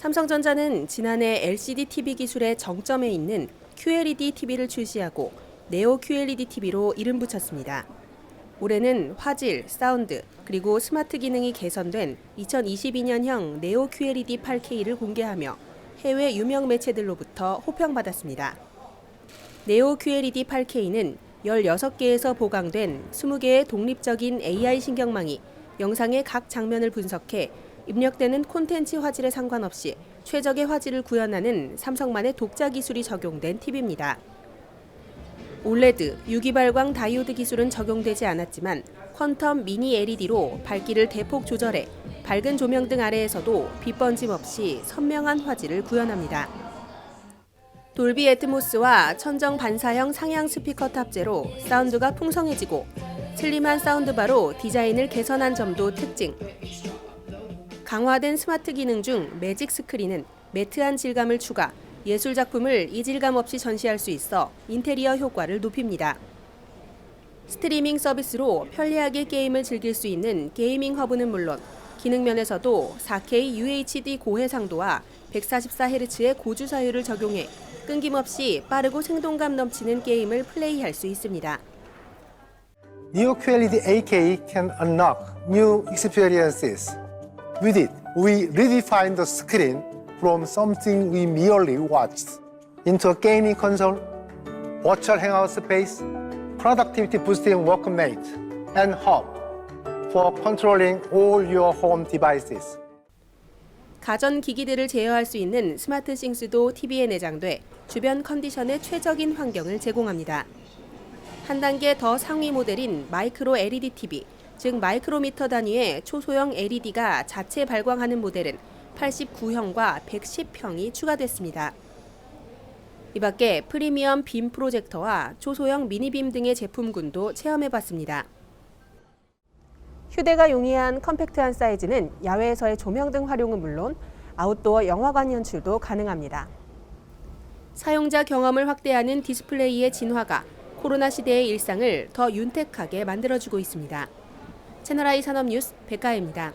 삼성전자는 지난해 LCD TV 기술의 정점에 있는 QLED TV를 출시하고 네오 QLED TV로 이름 붙였습니다. 올해는 화질, 사운드, 그리고 스마트 기능이 개선된 2022년형 네오 QLED 8K를 공개하며 해외 유명 매체들로부터 호평받았습니다. 네오 QLED 8K는 16개에서 보강된 20개의 독립적인 AI 신경망이 영상의 각 장면을 분석해 입력되는 콘텐츠 화질에 상관없이 최적의 화질을 구현하는 삼성만의 독자 기술이 적용된 TV입니다. 올레드, 유기발광 다이오드 기술은 적용되지 않았지만 퀀텀 미니 LED로 밝기를 대폭 조절해 밝은 조명 등 아래에서도 빛 번짐 없이 선명한 화질을 구현합니다. 돌비 애트모스와 천정 반사형 상향 스피커 탑재로 사운드가 풍성해지고 슬림한 사운드바로 디자인을 개선한 점도 특징. 강화된 스마트 기능 중 매직 스크린은 매트한 질감을 추가, 예술 작품을 이질감 없이 전시할 수 있어 인테리어 효과를 높입니다. 스트리밍 서비스로 편리하게 게임을 즐길 수 있는 게이밍 허브는 물론 기능 면에서도 4K UHD 고해상도와 144Hz의 고주 사율을 적용해 끊김없이 빠르고 생동감 넘치는 게임을 플레이할 수 있습니다. Neo QLED 8K can unlock new experiences. With it, we redefine the screen from something we merely watched into a gaming console, virtual hangout space, productivity boosting workmate, and hub for controlling all your home devices. 가전 기기들을 제어할 수 있는 스마트 싱스도 TV에 내장돼 주변 컨디션에 최적인 환경을 제공합니다. 한 단계 더 상위 모델인 마이크로 LED TV, 즉 마이크로미터 단위의 초소형 LED가 자체 발광하는 모델은 89형과 110형이 추가됐습니다. 이 밖에 프리미엄 빔 프로젝터와 초소형 미니빔 등의 제품군도 체험해봤습니다. 휴대가 용이한 컴팩트한 사이즈는 야외에서의 조명 등 활용은 물론 아웃도어 영화관 연출도 가능합니다. 사용자 경험을 확대하는 디스플레이의 진화가 코로나 시대의 일상을 더 윤택하게 만들어주고 있습니다. 채널I 산업뉴스 백가혜입니다.